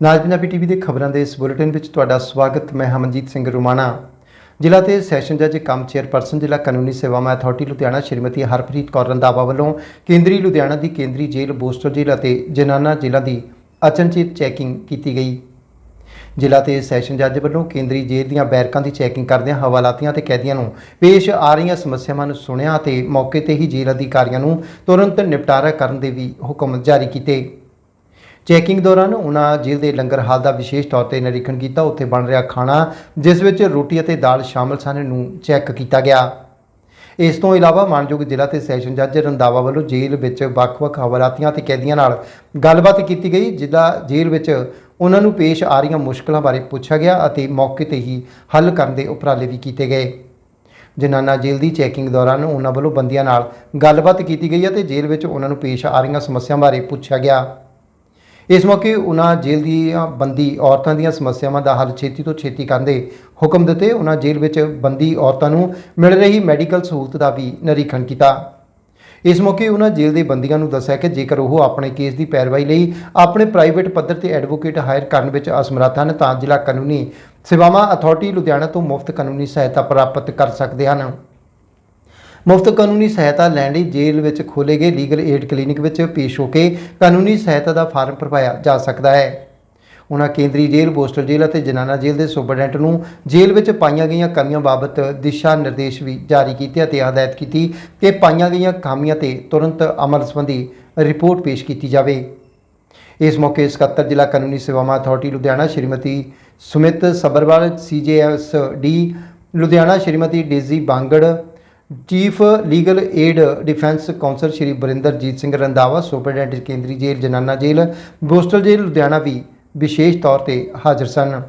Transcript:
ਨਾਜ Punjabi TV ਦੇ ਖਬਰਾਂ ਦੇ ਇਸ ਬੁਲੇਟਿਨ ਵਿੱਚ ਤੁਹਾਡਾ ਸਵਾਗਤ। ਮੈਂ ਹਮਨਜੀਤ ਸਿੰਘ ਰੁਮਾਣਾ। ਜ਼ਿਲ੍ਹਾ ਤੇ ਸੈਸ਼ਨ ਜੱਜ ਕਮ ਚੇਅਰਪਰਸਨ, ਜ਼ਿਲ੍ਹਾ ਕਾਨੂੰਨੀ ਸੇਵਾਵਾਂ ਅਥਾਰਟੀ ਲੁਧਿਆਣਾ, ਸ਼੍ਰੀਮਤੀ ਹਰਪ੍ਰੀਤ ਕੌਰ ਰੰਧਾਵਾ ਵੱਲੋਂ ਕੇਂਦਰੀ ਲੁਧਿਆਣਾ ਦੀ ਕੇਂਦਰੀ ਜੇਲ੍ਹ ਬੋਸਟਰ ਜ਼ਿਲ੍ਹਾ ਤੇ ਜਨਾਨਾ ਜ਼ਿਲ੍ਹਾ ਦੀ ਅਚਨਚੇਤ ਚੈਕਿੰਗ ਕੀਤੀ ਗਈ। ਜ਼ਿਲ੍ਹਾ ਤੇ ਸੈਸ਼ਨ ਜੱਜ ਵੱਲੋਂ ਕੇਂਦਰੀ ਜੇਲ੍ਹ ਦੀਆਂ ਬੈਰਕਾਂ ਦੀ ਚੈਕਿੰਗ ਕਰਦਿਆਂ ਹਵਾਲਾਤੀਆਂ ਤੇ ਕੈਦੀਆਂ ਨੂੰ ਪੇਸ਼ ਆ ਰਹੀਆਂ ਸਮੱਸਿਆਵਾਂ ਨੂੰ ਸੁਣਿਆ ਤੇ ਮੌਕੇ ਤੇ ਹੀ ਜੇਲ੍ਹ ਅਧਿਕਾਰੀਆਂ ਨੂੰ ਤੁਰੰਤ ਨਿਪਟਾਰਾ ਕਰਨ ਦੇ ਵੀ ਹੁਕਮ ਜਾਰੀ ਕੀਤੇ। ਚੈਕਿੰਗ ਦੌਰਾਨ ਉਹਨਾਂ ਜੇਲ੍ਹ ਦੇ ਲੰਗਰ ਹਾਲ ਦਾ ਵਿਸ਼ੇਸ਼ ਤੌਰ ਤੇ ਨਿਰੀਖਣ ਕੀਤਾ। ਉੱਥੇ ਬਣ ਰਿਹਾ ਖਾਣਾ, ਜਿਸ ਵਿੱਚ ਰੋਟੀ ਅਤੇ ਦਾਲ ਸ਼ਾਮਲ ਸਨ ਨੂੰ ਚੈੱਕ ਕੀਤਾ ਗਿਆ। ਇਸ ਤੋਂ ਇਲਾਵਾ ਮਾਨਯੋਗ ਜ਼ਿਲ੍ਹਾ ਤੇ ਸੈਸ਼ਨ ਜੱਜ ਰੰਦਾਵਾ ਵੱਲੋਂ ਜੇਲ੍ਹ ਵਿੱਚ ਵੱਖ-ਵੱਖ ਹਵਾਲਾਤੀਆਂ ਤੇ ਕੈਦੀਆਂ ਨਾਲ ਗੱਲਬਾਤ ਕੀਤੀ ਗਈ ਜ਼ਿਲ੍ਹਾ ਜੇਲ੍ਹ ਵਿੱਚ ਉਹਨਾਂ ਨੂੰ ਪੇਸ਼ ਆ ਰਹੀਆਂ ਮੁਸ਼ਕਲਾਂ ਬਾਰੇ ਪੁੱਛਿਆ ਗਿਆ ਅਤੇ ਮੌਕੇ ਤੇ ਹੀ ਹੱਲ ਕਰਨ ਦੇ ਉਪਰਾਲੇ ਵੀ ਕੀਤੇ ਗਏ। ਜਨਾਨਾ ਜੇਲ੍ਹ ਦੀ ਚੈਕਿੰਗ ਦੌਰਾਨ ਉਹਨਾਂ ਵੱਲੋਂ ਬੰਦੀਆਂ ਨਾਲ ਗੱਲਬਾਤ ਕੀਤੀ ਗਈ ਅਤੇ ਜੇਲ੍ਹ ਵਿੱਚ ਉਹਨਾਂ ਨੂੰ ਪੇਸ਼ ਆ ਰਹੀਆਂ ਸਮੱਸਿਆਵਾਂ ਬਾਰੇ ਪੁੱਛਿਆ ਗਿਆ। ਇਸ ਮੌਕੇ ਉਹਨਾਂ ਜੇਲ੍ਹ ਦੀਆਂ ਬੰਦੀ ਔਰਤਾਂ ਦੀਆਂ ਸਮੱਸਿਆਵਾਂ ਦਾ ਹੱਲ ਛੇਤੀ ਤੋਂ ਛੇਤੀ ਕਰਨ ਦੇ ਹੁਕਮ ਦਿੱਤੇ। ਉਹਨਾਂ ਜੇਲ੍ਹ ਵਿੱਚ ਬੰਦੀ ਔਰਤਾਂ ਨੂੰ ਮਿਲ ਰਹੀ ਮੈਡੀਕਲ ਸਹੂਲਤ ਦਾ ਵੀ ਨਿਰੀਖਣ ਕੀਤਾ। ਇਸ ਮੌਕੇ ਉਹਨਾਂ ਜੇਲ੍ਹ ਦੇ ਬੰਦੀਆਂ ਨੂੰ ਦੱਸਿਆ ਕਿ ਜੇਕਰ ਉਹ ਆਪਣੇ ਕੇਸ ਦੀ ਪੈਰਵਾਈ ਲਈ ਆਪਣੇ ਪ੍ਰਾਈਵੇਟ ਪੱਧਰ ਤੇ ਐਡਵੋਕੇਟ ਹਾਇਰ ਕਰਨ ਵਿੱਚ ਅਸਮਰੱਥ ਹਨ, ਤਾਂ ਜ਼ਿਲ੍ਹਾ ਕਾਨੂੰਨੀ ਸੇਵਾਵਾਂ ਅਥਾਰਟੀ ਲੁਧਿਆਣਾ ਤੋਂ ਮੁਫਤ ਕਾਨੂੰਨੀ ਸਹਾਇਤਾ ਪ੍ਰਾਪਤ ਕਰ ਸਕਦੇ ਹਨ। ਮੁਫਤ ਕਾਨੂੰਨੀ ਸਹਾਇਤਾ ਲੈਣ ਲਈ ਜੇਲ੍ਹ ਵਿੱਚ ਖੋਲੇ ਗਏ ਲੀਗਲ ਏਡ ਕਲੀਨਿਕ ਵਿੱਚ ਪੇਸ਼ ਹੋ ਕੇ ਕਾਨੂੰਨੀ ਸਹਾਇਤਾ ਦਾ ਫਾਰਮ ਭਰਵਾਇਆ ਜਾ ਸਕਦਾ ਹੈ। ਉਹਨਾਂ ਕੇਂਦਰੀ ਜੇਲ੍ਹ ਪੋਸਟਲ ਜੇਲ੍ਹ ਅਤੇ ਜਨਾਨਾ ਜੇਲ੍ਹ ਦੇ ਸੁਪਰਡੈਂਟ ਨੂੰ ਜੇਲ੍ਹ ਵਿੱਚ ਪਾਈਆਂ ਗਈਆਂ ਕਮੀਆਂ ਬਾਬਤ ਦਿਸ਼ਾ ਨਿਰਦੇਸ਼ ਵੀ ਜਾਰੀ ਕੀਤੇ ਅਤੇ ਹਦਾਇਤ ਕੀਤੀ ਕਿ ਪਾਈਆਂ ਗਈਆਂ ਖਾਮੀਆਂ ਤੇ ਤੁਰੰਤ ਅਮਲ ਸੰਬੰਧੀ ਰਿਪੋਰਟ ਪੇਸ਼ ਕੀਤੀ ਜਾਵੇ। ਇਸ ਮੌਕੇ ਸਕੱਤਰ ਜ਼ਿਲ੍ਹਾ ਕਾਨੂੰਨੀ ਸੇਵਾਵਾਂ authority Ludhiana Shrimati Sumit Sabharwal, CJS D, Ludhiana Shrimati Daisy Bangar chief legal aid defence counsel Shri Barinderjit Singh Randhawa, superintendent ਕੇਂਦਰੀ ਜੇਲ੍ਹ ਜਨਾਨਾ ਜੇਲ੍ਹ, ਬੋਸਟਲ ਜੇਲ੍ਹ ਲੁਧਿਆਣਾ ਵੀ ਵਿਸ਼ੇਸ਼ ਤੌਰ ਤੇ ਹਾਜ਼ਰ ਸਨ।